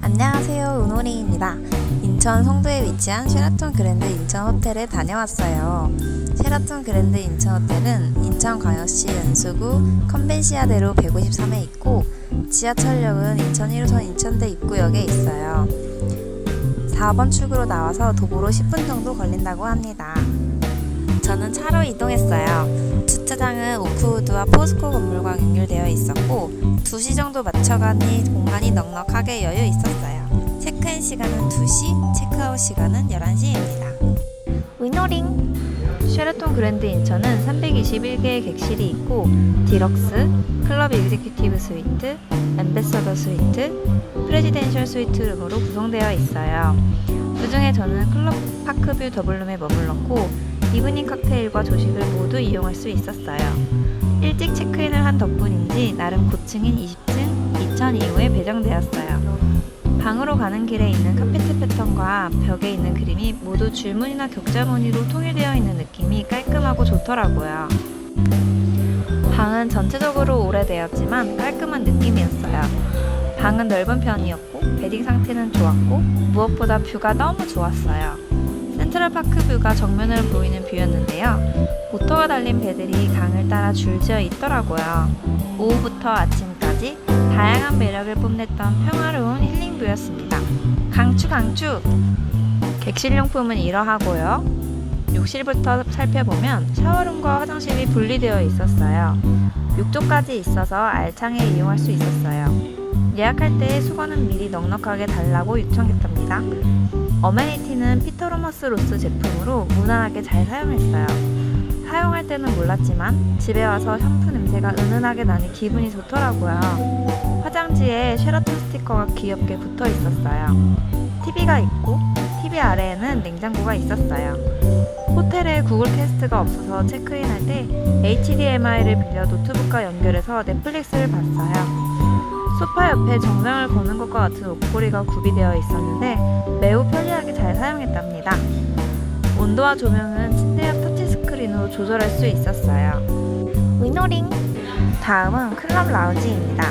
안녕하세요, 은호링입니다. 인천 송도에 위치한 쉐라톤 그랜드 인천 호텔에 다녀왔어요. 쉐라톤 그랜드 인천 호텔은 인천 광역시 연수구 컨벤시아대로 153에 있고 지하철역은 인천 1호선 인천대 입구역에 있어요. 4번 출구로 나와서 도보로 10분 정도 걸린다고 합니다. 저는 차로 이동했어요. 주차장은 오크우드와 포스코 건물과 연결되어 있었고 2시 정도 맞춰가니 공간이 넉넉하게 여유 있었어요. 체크인 시간은 2시, 체크아웃 시간은 11시입니다. 위노링! 쉐라톤 그랜드 인천은 321개의 객실이 있고 디럭스, 클럽 익제큐티브 스위트, 엠베서더 스위트, 프레지덴셜 스위트 룸으로 구성되어 있어요. 그 중에 저는 클럽 파크뷰 더블룸에 머물렀고 이브닝 칵테일과 조식을 모두 이용할 수 있었어요. 일찍 체크인을 한 덕분인지 나름 고층인 20층 2002호에 배정되었어요. 방으로 가는 길에 있는 카페트 패턴과 벽에 있는 그림이 모두 줄무늬나 격자 무늬로 통일되어 있는 느낌이 깔끔하고 좋더라고요. 방은 전체적으로 오래되었지만 깔끔한 느낌이었어요. 방은 넓은 편이었고 베딩 상태는 좋았고 무엇보다 뷰가 너무 좋았어요. 센트럴 파크 뷰가 정면으로 보이는 뷰였는데요. 모터가 달린 배들이 강을 따라 줄지어 있더라고요. 오후부터 아침까지 다양한 매력을 뽐냈던 평화로운 힐링뷰였습니다. 강추 강추! 객실용품은 이러하고요. 욕실부터 살펴보면 샤워룸과 화장실이 분리되어 있었어요. 욕조까지 있어서 알창에 이용할 수 있었어요. 예약할 때 수건은 미리 넉넉하게 달라고 요청했답니다. 어메니티는 피터로머스 로스 제품으로 무난하게 잘 사용했어요. 사용할 때는 몰랐지만 집에 와서 샴푸 냄새가 은은하게 나니 기분이 좋더라고요. 화장지에 쉐라톤 스티커가 귀엽게 붙어 있었어요. TV가 있고 TV 아래에는 냉장고가 있었어요. 호텔에 구글 캐스트가 없어서 체크인할 때 HDMI를 빌려 노트북과 연결해서 넷플릭스를 봤어요. 소파 옆에 정장을 거는 것과 같은 옷걸이가 구비되어 있었는데 매우 편리하게 잘 사용했답니다. 온도와 조명은 침대 옆 터치스크린으로 조절할 수 있었어요. 위노링! 다음은 클럽 라운지입니다.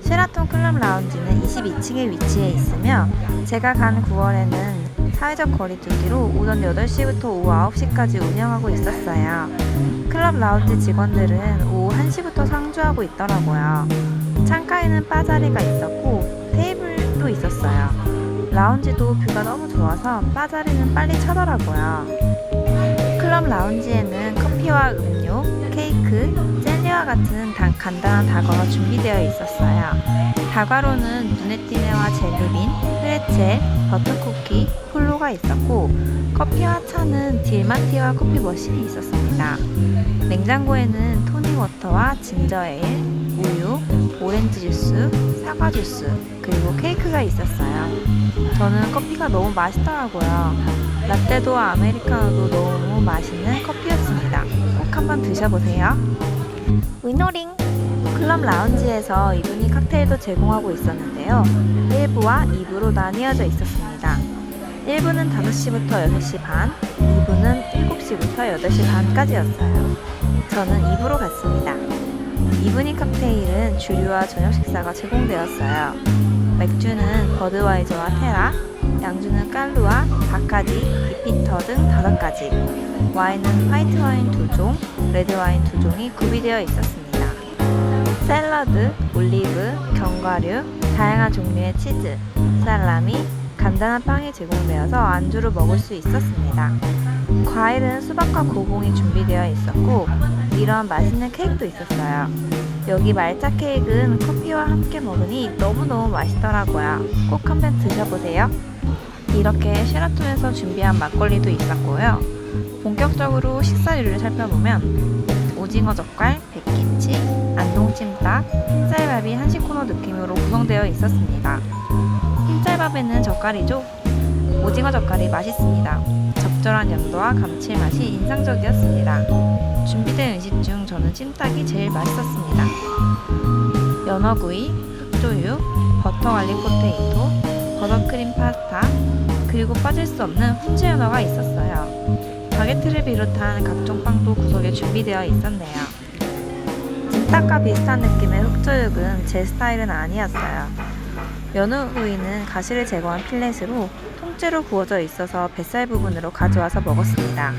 쉐라톤 클럽 라운지는 22층에 위치해 있으며 제가 간 9월에는 사회적 거리두기로 오전 8시부터 오후 9시까지 운영하고 있었어요. 클럽 라운지 직원들은 오후 1시부터 상주하고 있더라고요. 창가에는 바자리가 있었고 테이블도 있었어요. 라운지도 뷰가 너무 좋아서 바자리는 빨리 차더라고요. 클럽 라운지에는 커피와 음료, 케이크, 젤리와 같은 단, 간단한 다과가 준비되어 있었어요. 다과로는 누네티네와 젤리빈, 프레첼, 버터쿠키, 폴로가 있었고 커피와 차는 딜마티와 커피 머신이 있었습니다. 냉장고에는 토닉워터와 진저에일, 우유, 오렌지 주스, 사과 주스, 그리고 케이크가 있었어요. 저는 커피가 너무 맛있더라고요. 라떼도 아메리카노도 너무 맛있는 커피였습니다. 꼭 한번 드셔보세요. 위노링! 클럽 라운지에서 이분이 칵테일도 제공하고 있었는데요. 1부와 2부로 나뉘어져 있었습니다. 1부는 5시부터 6시 반, 2부는 7시부터 8시 반까지였어요. 저는 2부로 갔습니다. 이브닝 칵테일은 주류와 저녁 식사가 제공되었어요. 맥주는 버드와이저와 테라, 양주는 깔루와 바카디, 비피터 등 5가지, 와인은 화이트 와인 2종, 레드 와인 2종이 구비되어 있었습니다. 샐러드, 올리브, 견과류, 다양한 종류의 치즈, 살라미, 간단한 빵이 제공되어서 안주로 먹을 수 있었습니다. 과일은 수박과 고봉이 준비되어 있었고 이런 맛있는 케이크도 있었어요. 여기 말차 케이크는 커피와 함께 먹으니 너무너무 맛있더라고요. 꼭 한번 드셔보세요. 이렇게 쉐라톤에서 준비한 막걸리도 있었고요. 본격적으로 식사류를 살펴보면 오징어 젓갈, 백김치, 안동찜닭, 흰쌀밥이 한식 코너 느낌으로 구성되어 있었습니다. 흰쌀밥에는 젓갈이죠. 오징어 젓갈이 맛있습니다. 적절한 염도와 감칠맛이 인상적이었습니다. 준비된 음식 중 저는 찜닭이 제일 맛있었습니다. 연어구이, 흑조유, 버터 갈릭 포테이토, 버터크림 파스타, 그리고 빠질 수 없는 훈제 연어가 있었어요. 바게트를 비롯한 각종 빵도 구석에 준비되어 있었네요. 찜닭과 비슷한 느낌의 흑조육은 제 스타일은 아니었어요. 연어구이는 가시를 제거한 필렛으로 통째로 구워져 있어서 뱃살 부분으로 가져와서 먹었습니다.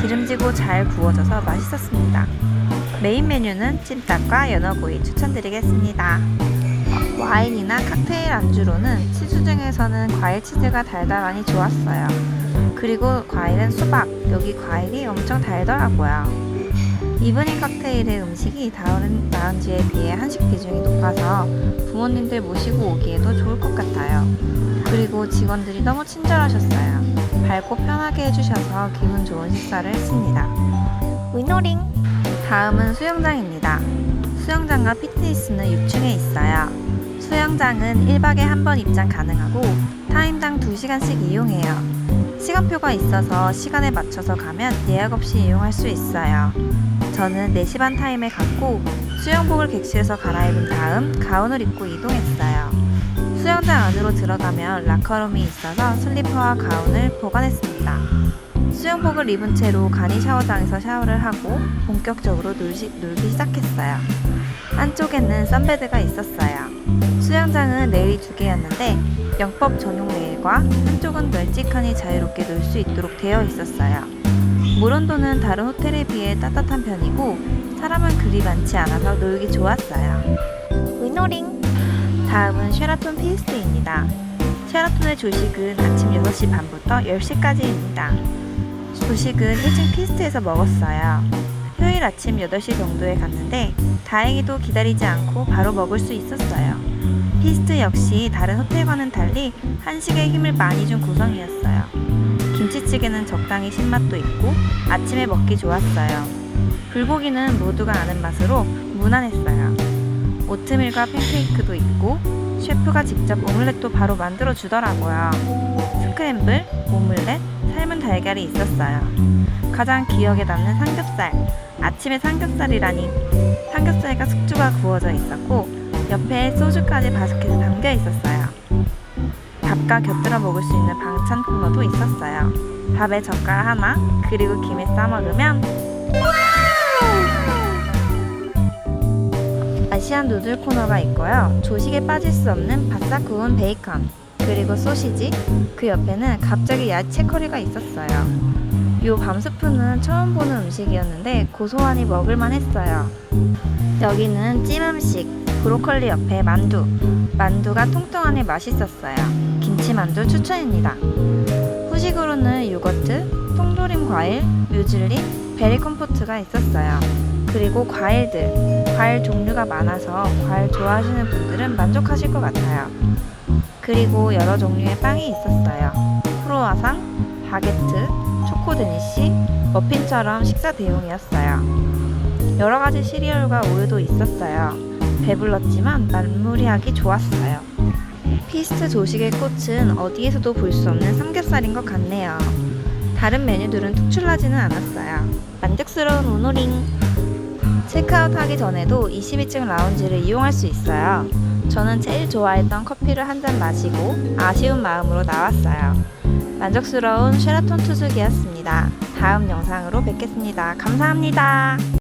기름지고 잘 구워져서 맛있었습니다. 메인 메뉴는 찜닭과 연어구이 추천드리겠습니다. 와인이나 칵테일 안주로는 치즈 중에서는 과일 치즈가 달달하니 좋았어요. 그리고 과일은 수박, 여기 과일이 엄청 달더라고요. 이브닝 칵테일의 음식이 다른 라운지에 비해 한식 비중이 높아서 부모님들 모시고 오기에도 좋을 것 같아요. 그리고 직원들이 너무 친절하셨어요. 밝고 편하게 해주셔서 기분 좋은 식사를 했습니다. 위노링! 다음은 수영장입니다. 수영장과 피트니스는 6층에 있어요. 수영장은 1박에 한 번 입장 가능하고 타임당 2시간씩 이용해요. 시간표가 있어서 시간에 맞춰서 가면 예약 없이 이용할 수 있어요. 저는 4시 반 타임에 갔고 수영복을 객실에서 갈아입은 다음 가운을 입고 이동했어요. 수영장 안으로 들어가면 라커룸이 있어서 슬리퍼와 가운을 보관했습니다. 수영복을 입은 채로 간이 샤워장에서 샤워를 하고 본격적으로 놀시, 놀기 시작했어요. 한쪽에는 선베드가 있었어요. 수영장은 레일이 두 개였는데 영법 전용 레일과 한쪽은 널찍하니 자유롭게 놀 수 있도록 되어 있었어요. 물 온도는 다른 호텔에 비해 따뜻한 편이고 사람은 그리 많지 않아서 놀기 좋았어요. 위노링! 다음은 쉐라톤 피스트입니다. 쉐라톤의 조식은 아침 6시 반부터 10시까지입니다. 조식은 1층 피스트에서 먹었어요. 휴일 아침 8시 정도에 갔는데 다행히도 기다리지 않고 바로 먹을 수 있었어요. 피스트 역시 다른 호텔과는 달리 한식에 힘을 많이 준 구성이었어요. 김치찌개는 적당히 신맛도 있고 아침에 먹기 좋았어요. 불고기는 모두가 아는 맛으로 무난했어요. 오트밀과 팬케이크도 있고 셰프가 직접 오믈렛도 바로 만들어 주더라고요. 스크램블, 오믈렛, 삶은 달걀이 있었어요. 가장 기억에 남는 삼겹살. 아침에 삼겹살이라니 삼겹살과 숙주가 구워져 있었고 옆에 소주까지 바스켓에 담겨 있었어요. 밥과 곁들여 먹을 수 있는 방찬 코너도 있었어요. 밥에 젓갈 하나, 그리고 김에 싸 먹으면 아시안 누들 코너가 있고요. 조식에 빠질 수 없는 바싹 구운 베이컨, 그리고 소시지, 그 옆에는 갑자기 야채 커리가 있었어요. 요 밤스프는 처음 보는 음식이었는데 고소하니 먹을만 했어요. 여기는 찜 음식, 브로콜리 옆에 만두. 만두가 통통하니 맛있었어요. 김치만두 추천입니다. 후식으로는 요거트, 통조림 과일, 뮤즐리, 베리 콤포트가 있었어요. 그리고 과일들. 과일 종류가 많아서 과일 좋아하시는 분들은 만족하실 것 같아요. 그리고 여러 종류의 빵이 있었어요. 크로와상, 바게트, 초코 데니시, 머핀처럼 식사 대용이었어요. 여러 가지 시리얼과 우유도 있었어요. 배불렀지만 마무리하기 좋았어요. 피스트 조식의 꽃은 어디에서도 볼 수 없는 삼겹살인 것 같네요. 다른 메뉴들은 특출나지는 않았어요. 만족스러운 우노링. 체크아웃 하기 전에도 22층 라운지를 이용할 수 있어요. 저는 제일 좋아했던 커피를 한 잔 마시고 아쉬운 마음으로 나왔어요. 만족스러운 쉐라톤 투숙이었습니다. 다음 영상으로 뵙겠습니다. 감사합니다.